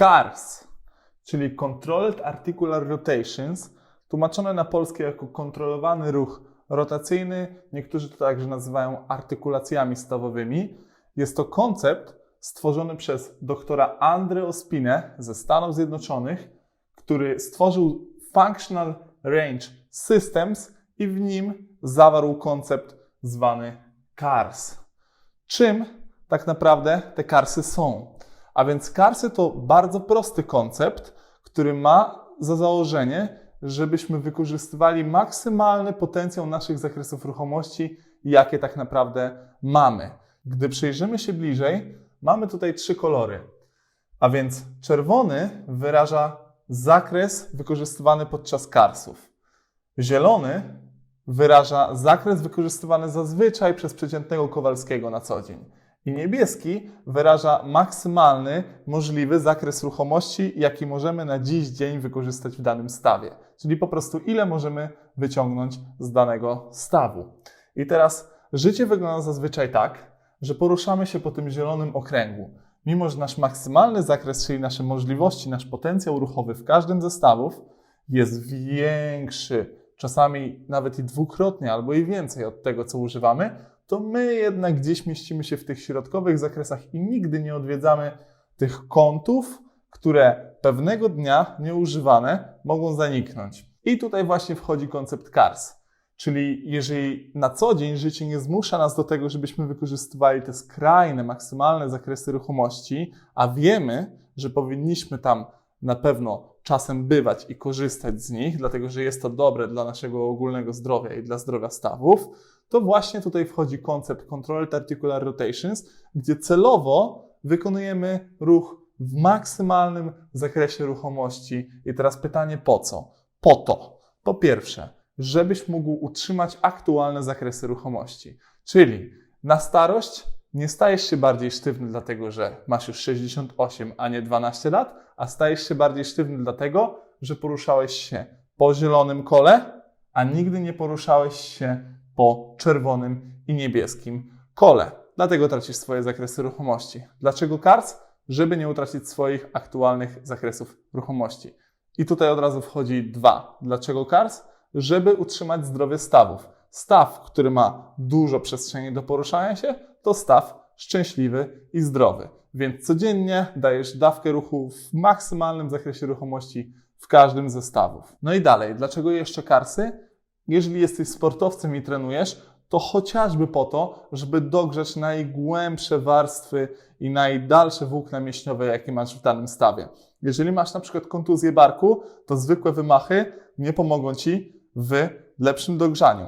CARS, czyli Controlled Articular Rotations, tłumaczone na polskie jako kontrolowany ruch rotacyjny, niektórzy to także nazywają artykulacjami stawowymi. Jest to koncept stworzony przez doktora Andre Spinę ze Stanów Zjednoczonych, który stworzył Functional Range Systems i w nim zawarł koncept zwany CARS. Czym tak naprawdę te karsy są? A więc karsy to bardzo prosty koncept, który ma za założenie, żebyśmy wykorzystywali maksymalny potencjał naszych zakresów ruchomości, jakie tak naprawdę mamy. Gdy przyjrzymy się bliżej, mamy tutaj trzy kolory. A więc czerwony wyraża zakres wykorzystywany podczas karsów. Zielony wyraża zakres wykorzystywany zazwyczaj przez przeciętnego Kowalskiego na co dzień. I niebieski wyraża maksymalny możliwy zakres ruchomości, jaki możemy na dziś dzień wykorzystać w danym stawie. Czyli po prostu ile możemy wyciągnąć z danego stawu. I teraz życie wygląda zazwyczaj tak, że poruszamy się po tym zielonym okręgu. Mimo, że nasz maksymalny zakres, czyli nasze możliwości, nasz potencjał ruchowy w każdym ze stawów jest większy, czasami nawet i dwukrotnie albo i więcej od tego, co używamy, to my jednak gdzieś mieścimy się w tych środkowych zakresach i nigdy nie odwiedzamy tych kątów, które pewnego dnia nieużywane mogą zaniknąć. I tutaj właśnie wchodzi koncept CARS. Czyli jeżeli na co dzień życie nie zmusza nas do tego, żebyśmy wykorzystywali te skrajne, maksymalne zakresy ruchomości, a wiemy, że powinniśmy tam na pewno czasem bywać i korzystać z nich, dlatego że jest to dobre dla naszego ogólnego zdrowia i dla zdrowia stawów, to właśnie tutaj wchodzi koncept Controlled Articular Rotations, gdzie celowo wykonujemy ruch w maksymalnym zakresie ruchomości. I teraz pytanie po co? Po to, po pierwsze, żebyś mógł utrzymać aktualne zakresy ruchomości. Czyli na starość nie stajesz się bardziej sztywny dlatego, że masz już 68, a nie 12 lat, a stajesz się bardziej sztywny dlatego, że poruszałeś się po zielonym kole, a nigdy nie poruszałeś się po czerwonym i niebieskim kole. Dlatego tracisz swoje zakresy ruchomości. Dlaczego KARS? Żeby nie utracić swoich aktualnych zakresów ruchomości. I tutaj od razu wchodzi dwa. Dlaczego KARS? Żeby utrzymać zdrowie stawów. Staw, który ma dużo przestrzeni do poruszania się, to staw szczęśliwy i zdrowy. Więc codziennie dajesz dawkę ruchu w maksymalnym zakresie ruchomości w każdym ze stawów. No i dalej, dlaczego jeszcze karsy? Jeżeli jesteś sportowcem i trenujesz, to chociażby po to, żeby dogrzeć najgłębsze warstwy i najdalsze włókna mięśniowe, jakie masz w danym stawie. Jeżeli masz na przykład kontuzję barku, to zwykłe wymachy nie pomogą Ci w lepszym dogrzaniu.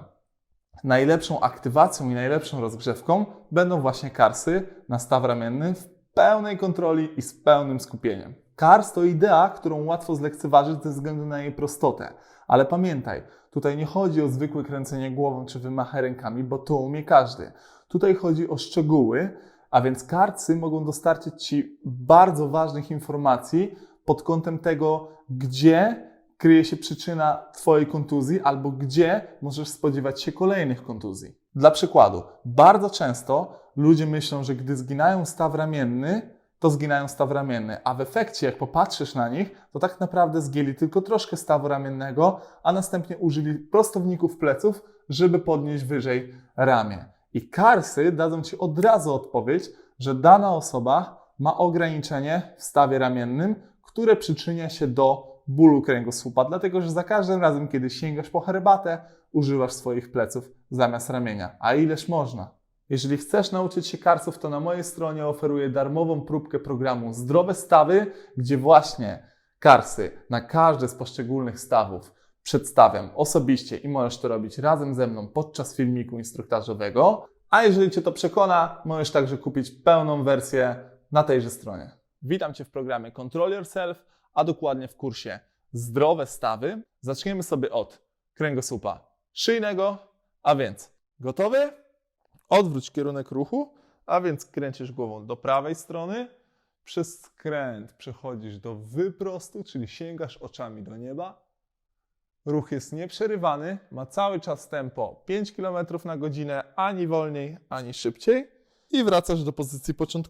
Najlepszą aktywacją i najlepszą rozgrzewką będą właśnie karsy na staw ramienny w pełnej kontroli i z pełnym skupieniem. Kars to idea, którą łatwo zlekceważyć ze względu na jej prostotę. Ale pamiętaj, tutaj nie chodzi o zwykłe kręcenie głową czy wymachę rękami, bo to umie każdy. Tutaj chodzi o szczegóły, a więc karcy mogą dostarczyć Ci bardzo ważnych informacji pod kątem tego, gdzie kryje się przyczyna Twojej kontuzji albo gdzie możesz spodziewać się kolejnych kontuzji. Dla przykładu, bardzo często ludzie myślą, że gdy zginają staw ramienny, to zginają staw ramienny, a w efekcie, jak popatrzysz na nich, to tak naprawdę zgięli tylko troszkę stawu ramiennego, a następnie użyli prostowników pleców, żeby podnieść wyżej ramię. I karsy dadzą Ci od razu odpowiedź, że dana osoba ma ograniczenie w stawie ramiennym, które przyczynia się do bólu kręgosłupa, dlatego że za każdym razem, kiedy sięgasz po herbatę, używasz swoich pleców zamiast ramienia. A ileż można? Jeżeli chcesz nauczyć się karsów, to na mojej stronie oferuję darmową próbkę programu Zdrowe Stawy, gdzie właśnie karsy na każde z poszczególnych stawów przedstawiam osobiście i możesz to robić razem ze mną podczas filmiku instruktażowego. A jeżeli Cię to przekona, możesz także kupić pełną wersję na tejże stronie. Witam Cię w programie Control Yourself, a dokładnie w kursie Zdrowe Stawy. Zaczniemy sobie od kręgosłupa szyjnego, a więc gotowy? Odwróć kierunek ruchu, a więc kręcisz głową do prawej strony. Przez skręt przechodzisz do wyprostu, czyli sięgasz oczami do nieba. Ruch jest nieprzerywany, ma cały czas tempo 5 km na godzinę, ani wolniej, ani szybciej. I wracasz do pozycji początkowej.